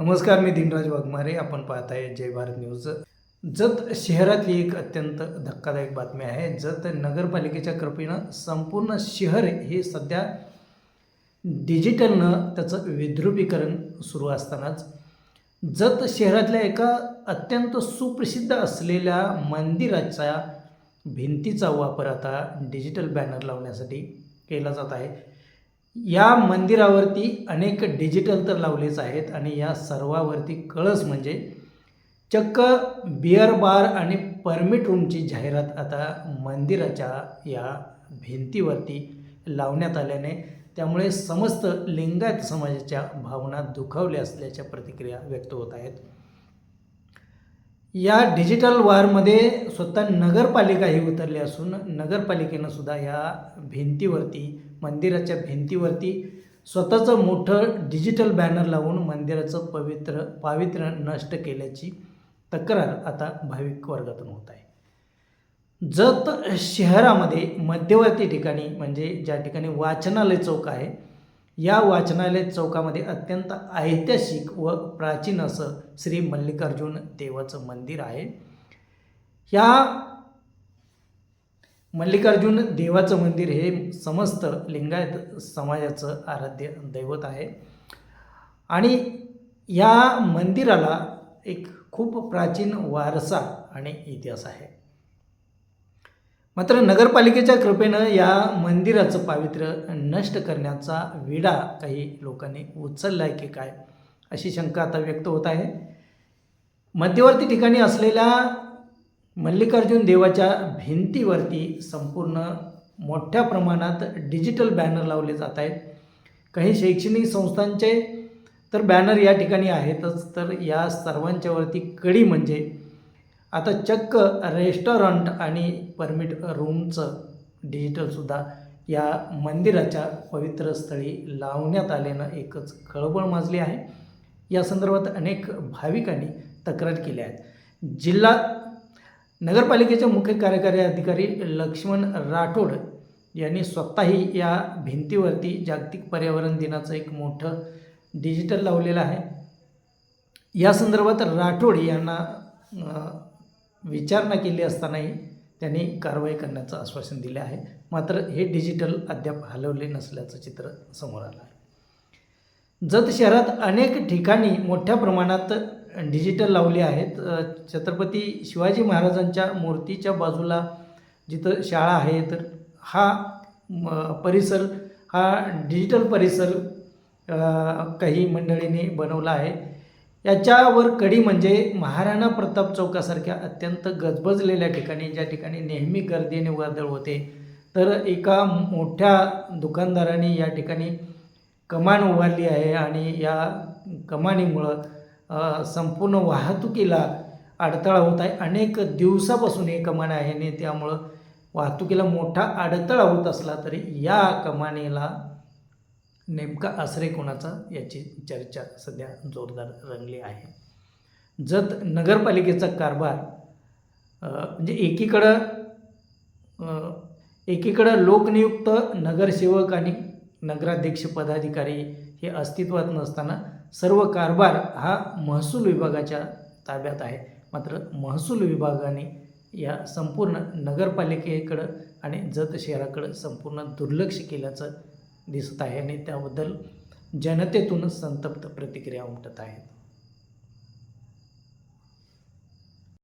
नमस्कार मी दिनराज वाघमारे. आपण पाहत आहे जय भारत न्यूज. जत शहरातली एक अत्यंत धक्कादायक बातमी आहे. जत नगरपालिकेच्या कृपेनं संपूर्ण शहर हे सध्या डिजिटलनं त्याचं विद्रुपीकरण सुरू असतानाच जत शहरातल्या एका अत्यंत सुप्रसिद्ध असलेल्या मंदिराच्या भिंतीचा वापर आता डिजिटल बॅनर लावण्यासाठी केला जात आहे. या मंदिरावरती अनेक डिजिटल तर लावलेच आहेत आणि या सर्वावरती कळस म्हणजे चक्क बिअर बार आणि परमिट रूमची जाहिरात आता मंदिराच्या या भिंतीवरती लावण्यात आल्याने त्यामुळे समस्त लिंगायत समाजाच्या भावना दुखावल्या असल्याच्या प्रतिक्रिया व्यक्त होत आहेत. या डिजिटल वारमध्ये स्वतः नगरपालिकाही उतरली असून नगरपालिकेनं सुद्धा या भिंतीवरती मंदिराच्या भिंतीवरती स्वतःचं मोठं डिजिटल बॅनर लावून मंदिराचं पवित्र पावित्र्य नष्ट केल्याची तक्रार आता भाविक वर्गातून होत आहे. जत शहरामध्ये मध्यवर्ती ठिकाणी म्हणजे ज्या ठिकाणी वाचनालय चौक आहे या वाचनालय चौकामध्ये अत्यंत ऐतिहासिक व प्राचीन असं श्री मल्लिकार्जुन देवाचं मंदिर आहे. या मल्लिकार्जुन देवाचं मंदिर हे समस्त लिंगायत समाजाचं आराध्य दैवत आहे. आणि या मंदिराला एक खूप प्राचीन वारसा आणि इतिहास आहे. मात्र नगरपालिकेच्या कृपेनं या मंदिराचं पावित्र्य नष्ट करण्याचा विडा काही लोकांनी उचलला आहे की काय अशी शंका आता व्यक्त होत आहे. मध्यवर्ती ठिकाणी असलेल्या मल्लिकार्जुन देवाच्या भिंतीवरती संपूर्ण मोठ्या प्रमाणात डिजिटल बॅनर लावले जात आहेत. काही शैक्षणिक संस्थांचे तर बॅनर या ठिकाणी आहेतच तर या सर्वांच्यावरती कडी म्हणजे आता चक्क रेस्टॉरंट आणि परमिट रूमचं डिजिटलसुद्धा या मंदिराच्या पवित्र स्थळी लावण्यात आल्यानं एकच खळबळ माजली आहे. या संदर्भात अनेक भाविकांनी तक्रार केल्या आहेत. जिल्हा नगरपालिकेचे मुख्य कार्यकारी अधिकारी लक्ष्मण राठोड यांनी स्वतःही या भिंतीवरती जागतिक पर्यावरण दिनाचं एक मोठं डिजिटल लावलेलं आहे. या संदर्भात राठोड यांना विचारणा केली असतानाही त्यांनी कारवाई करण्याचं आश्वासन दिले आहे. मात्र हे डिजिटल अद्याप हलवले नसल्याचं चित्र समोर आलं आहे. जत शहरात अनेक ठिकाणी मोठ्या प्रमाणात डिजिटल लावले आहेत. छत्रपती शिवाजी महाराजांच्या मूर्तीच्या बाजूला जिथं शाळा आहे तर हा परिसर हा डिजिटल परिसर काही मंडळींनी बनवला आहे. याच्यावर कडी म्हणजे महाराणा प्रताप चौकासारख्या अत्यंत गजबजलेल्या ठिकाणी ज्या ठिकाणी नेहमी गर्दीने वर्दळ होते. तर एका मोठ्या दुकानदाराने या ठिकाणी कमान उभारली आहे आणि या कमानीमुळं संपूर्ण वाहतुकीला अडथळा होत आहे. अनेक दिवसापासून हे कमान आहे आणि त्यामुळं वाहतुकीला मोठा अडथळा होत असला तरी या कमानीला नेमका आश्रय कोणाचा याची चर्चा सध्या जोरदार रंगली आहे. जत नगरपालिकेचा कारभार म्हणजे एकीकडं एकीकडं लोकनियुक्त नगरसेवक आणि नगराध्यक्ष पदाधिकारी हे अस्तित्वात नसताना सर्व कारभार हा महसूल विभागाच्या ताब्यात आहे. मात्र महसूल विभागाने या संपूर्ण नगरपालिकेकडं आणि जत शहराकडं संपूर्ण दुर्लक्ष केल्याचं दिसत आहे आणि त्याबद्दल जनतेतूनच संतप्त प्रतिक्रिया उमटत आहेत.